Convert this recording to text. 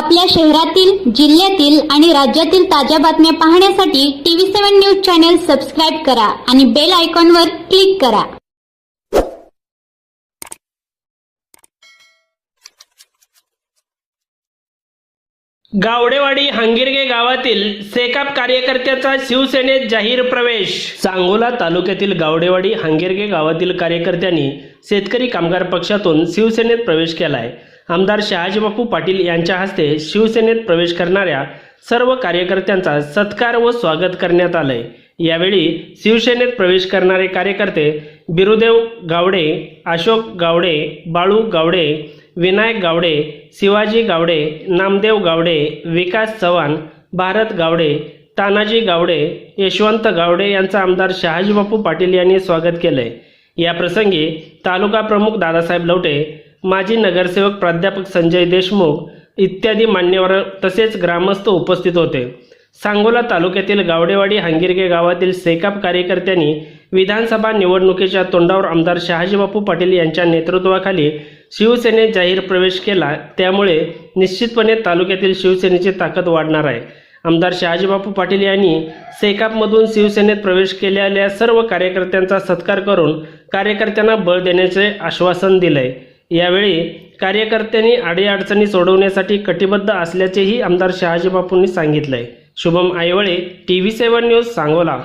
आपल्या शहरातील जिल्ह्यातील आणि राज्यातील ताज्या बातम्या पाहण्यासाठी TV seven news channel subscribe करा आणि बेल आयकॉनवर क्लिक करा. गावडेवाडी हंगिरगे गावातील सेकाप कार्यकर्त्याचा शिवसेनेत जाहीर प्रवेश. सांगोला तालुक्यातील गावडेवाडी हंगिरगे गावातील कार्यकर्त्यांनी शेतकरी कामगार पक्षातून शिवसेनेत प्रवेश केलाय. आमदार शहाजीबापू पाटील यांच्या हस्ते शिवसेनेत प्रवेश करणाऱ्या सर्व कार्यकर्त्यांचा सत्कार व स्वागत करण्यात आलंय. यावेळी शिवसेनेत प्रवेश करणारे कार्यकर्ते बिरुदेव गावडे अशोक गावडे बाळू गावडे विनायक गावडे शिवाजी गावडे नामदेव गावडे विकास चव्हाण भारत गावडे तानाजी गावडे यशवंत गावडे यांचं आमदार शहाजीबापू पाटील यांनी स्वागत केलंय. या प्रसंगी तालुका प्रमुख दादासाहेब लवटे माजी नगरसेवक प्राध्यापक संजय देशमुख इत्यादी मान्यवर तसेच ग्रामस्थ उपस्थित होते. सांगोला तालुक्यातील गावडेवाडी हंगिरगे गावातील सेकाप कार्यकर्त्यांनी विधानसभा निवडणुकीच्या तोंडावर आमदार शहाजीबापू पाटील यांच्या नेतृत्वाखाली शिवसेनेत जाहीर प्रवेश केला. त्यामुळे निश्चितपणे तालुक्यातील शिवसेनेची ताकद वाढणार आहे. आमदार शहाजीबापू पाटील यांनी सेकापमधून शिवसेनेत प्रवेश केलेल्या सर्व कार्यकर्त्यांचा सत्कार करून कार्यकर्त्यांना बळ देण्याचे आश्वासन दिलंय. यावेळी कार्यकर्त्यांनी अडीअडचणी सोडवण्यासाठी कटिबद्ध असल्याचेही आमदार शहाजी बापूंनी सांगितलंय. Shubham Aiwale T V seven news Sangola.